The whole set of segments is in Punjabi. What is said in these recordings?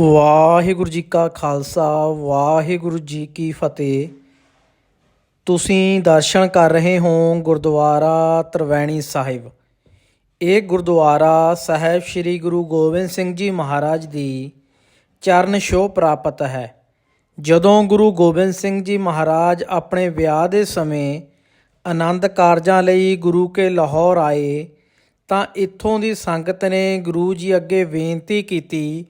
ਵਾਹਿਗੁਰੂ ਜੀ ਕਾ ਖਾਲਸਾ, ਵਾਹਿਗੁਰੂ ਜੀ ਕੀ ਫਤਿਹ। ਤੁਸੀਂ ਦਰਸ਼ਨ ਕਰ ਰਹੇ ਹੋ ਗੁਰਦੁਆਰਾ ਤਰਵੈਣੀ ਸਾਹਿਬ। ਇਹ ਗੁਰਦੁਆਰਾ ਸਾਹਿਬ ਸ੍ਰੀ ਗੁਰੂ ਗੋਬਿੰਦ ਸਿੰਘ ਜੀ ਮਹਾਰਾਜ ਦੀ ਚਰਨ ਛੋਹ ਪ੍ਰਾਪਤ ਹੈ। ਜਦੋਂ ਗੁਰੂ ਗੋਬਿੰਦ ਸਿੰਘ ਜੀ ਮਹਾਰਾਜ ਆਪਣੇ ਵਿਆਹ ਦੇ ਸਮੇਂ ਆਨੰਦ ਕਾਰਜਾਂ ਲਈ ਗੁਰੂ ਕੇ ਲਾਹੌਰ ਆਏ, ਤਾਂ ਇੱਥੋਂ ਦੀ ਸੰਗਤ ਨੇ ਗੁਰੂ ਜੀ ਅੱਗੇ ਬੇਨਤੀ ਕੀਤੀ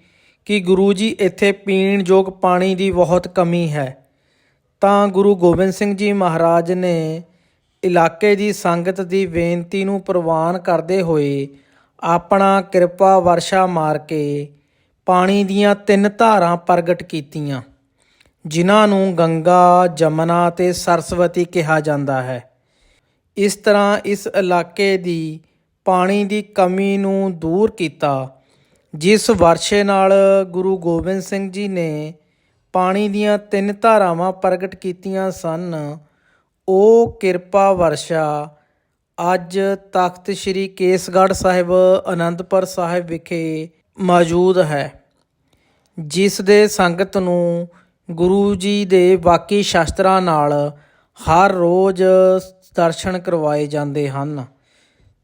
ਕਿ ਗੁਰੂ ਜੀ ਇੱਥੇ ਪੀਣ ਯੋਗ ਪਾਣੀ ਦੀ ਬਹੁਤ ਕਮੀ ਹੈ। ਤਾਂ ਗੁਰੂ ਗੋਬਿੰਦ ਸਿੰਘ ਜੀ ਮਹਾਰਾਜ ਨੇ ਇਲਾਕੇ ਦੀ ਸੰਗਤ ਦੀ ਬੇਨਤੀ ਨੂੰ ਪ੍ਰਵਾਨ ਕਰਦੇ ਹੋਏ ਆਪਣਾ ਕਿਰਪਾ ਵਰਸ਼ਾ ਮਾਰ ਕੇ ਪਾਣੀ ਦੀਆਂ ਤਿੰਨ ਧਾਰਾਂ ਪ੍ਰਗਟ ਕੀਤੀਆਂ, ਜਿਨ੍ਹਾਂ ਨੂੰ ਗੰਗਾ, ਜਮਨਾ ਤੇ ਸਰਸਵਤੀ ਕਿਹਾ ਜਾਂਦਾ ਹੈ। ਇਸ ਤਰ੍ਹਾਂ ਇਸ ਇਲਾਕੇ ਦੀ ਪਾਣੀ ਦੀ ਕਮੀ ਨੂੰ ਦੂਰ ਕੀਤਾ ਜਿਸ ਵਰਸ਼ੇ ਨਾਲ ਗੁਰੂ ਗੋਬਿੰਦ ਸਿੰਘ ਜੀ ਨੇ ਪਾਣੀ ਦੀਆਂ ਤਿੰਨ ਧਾਰਾਵਾਂ ਪ੍ਰਗਟ ਕੀਤੀਆਂ ਸਨ, ਉਹ ਕਿਰਪਾ ਵਰਸ਼ਾ ਅੱਜ ਤਖਤ ਸ੍ਰੀ ਕੇਸਗੜ੍ਹ ਸਾਹਿਬ, ਅਨੰਦਪੁਰ ਸਾਹਿਬ ਵਿਖੇ ਮੌਜੂਦ ਹੈ, ਜਿਸ ਦੇ ਸੰਗਤ ਨੂੰ ਗੁਰੂ ਜੀ ਦੇ ਬਾਕੀ ਸ਼ਾਸਤਰਾਂ ਨਾਲ ਹਰ ਰੋਜ਼ ਦਰਸ਼ਨ ਕਰਵਾਏ ਜਾਂਦੇ ਹਨ।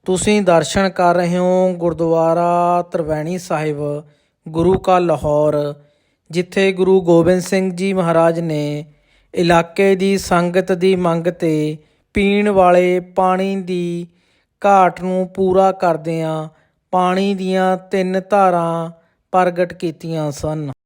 ਤੁਸੀਂ ਦਰਸ਼ਨ ਕਰ ਰਹੇ ਹੋ ਗੁਰਦੁਆਰਾ ਤਰਵੈਣੀ ਸਾਹਿਬ, ਗੁਰੂ ਕਾ ਲਾਹੌਰ, ਜਿੱਥੇ ਗੁਰੂ ਗੋਬਿੰਦ ਸਿੰਘ ਜੀ ਮਹਾਰਾਜ ਨੇ ਇਲਾਕੇ ਦੀ ਸੰਗਤ ਦੀ ਮੰਗ ਤੇ ਪੀਣ ਵਾਲੇ ਪਾਣੀ ਦੀ ਘਾਟ ਨੂੰ ਪੂਰਾ ਕਰਦਿਆਂ ਪਾਣੀ ਦੀਆਂ ਤਿੰਨ ਧਾਰਾਂ ਪ੍ਰਗਟ ਕੀਤੀਆਂ ਸਨ।